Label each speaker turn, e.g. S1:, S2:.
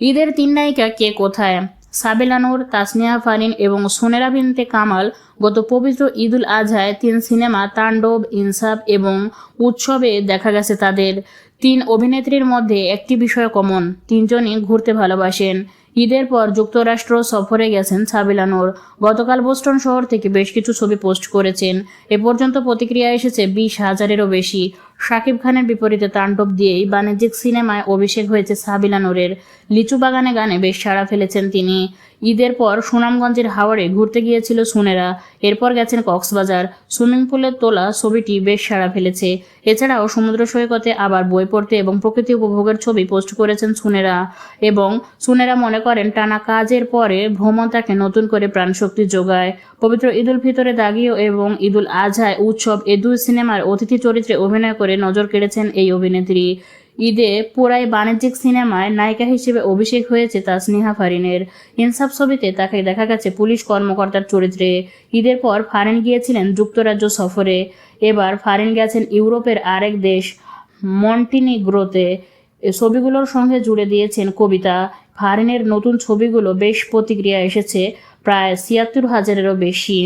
S1: ঈদের তিন নায়িকা কে কোথায়? সাবেলানুর তাসনিয়া ফারিন এবং সোনেরা বিনতে কামাল গত পবিত্র ঈদুল আজহায় তিন সিনেমা তাণ্ডব, ইনসাফ এবং উৎসবে দেখা গেছে তাদের। তিন অভিনেত্রীর মধ্যে একটি বিষয় কমন, তিনজনই ঘুরতে ভালোবাসেন। ঈদের পর যুক্তরাষ্ট্র সফরে গেছেন সাবিলানুর গতকাল বোস্টন শহর থেকে বেশ কিছু ছবি পোস্ট করেছেন। এ পর্যন্ত প্রতিক্রিয়া এসেছে বিশ হাজারেরও বেশি। শাকিব খানের বিপরীতে তাণ্ডব দিয়েই বাণিজ্যিক সিনেমায় অভিষেক হয়েছে সাবিলানুরের লিচু বাগানে গানে বেশ সাড়া ফেলেছেন তিনি। ঈদের পর সুনামগঞ্জের হাওড়ে ঘুরতে গিয়েছিল সুনেরা। এরপর গেছেন কক্সবাজার। সুইমিং পুলের তোলা ছবিটি বেশ সাড়া ফেলেছে। এছাড়াও সমুদ্র সৈকতে আবার বই পড়তে এবং প্রকৃতি উপভোগের ছবি পোস্ট করেছেন সুনেরা। এবং সুনেরা মনে করেন, টানা কাজের পরে ভ্রমণ তাকে নতুন করে প্রাণশক্তি যোগায়। পবিত্র ঈদুল ফিতরে দাগিও এবং ঈদুল আজহায় উৎসব এ দুই সিনেমার অতিথি চরিত্রে অভিনয় করে নজর কেড়েছেন এই অভিনেত্রী। ঈদে পুরাই বাণিজ্যিক সিনেমায় নায়িকা হিসেবে অভিষেক হয়েছে তা স্নেহা ফারিনের। ইনসাফ ছবিতে তাকে দেখা গেছে পুলিশ কর্মকর্তার চরিত্রে। ঈদের পর ফারিন গিয়েছিলেন যুক্তরাজ্য সফরে। এবার ফারিন গেছেন ইউরোপের আরেক দেশ, মন্টিনিগ্রোতে। ছবিগুলোর সঙ্গে জুড়ে দিয়েছেন কবিতা। ফারিনের নতুন ছবিগুলো বেশ প্রতিক্রিয়া এসেছে, প্রায় ছিয়াত্তর হাজারেরও বেশি।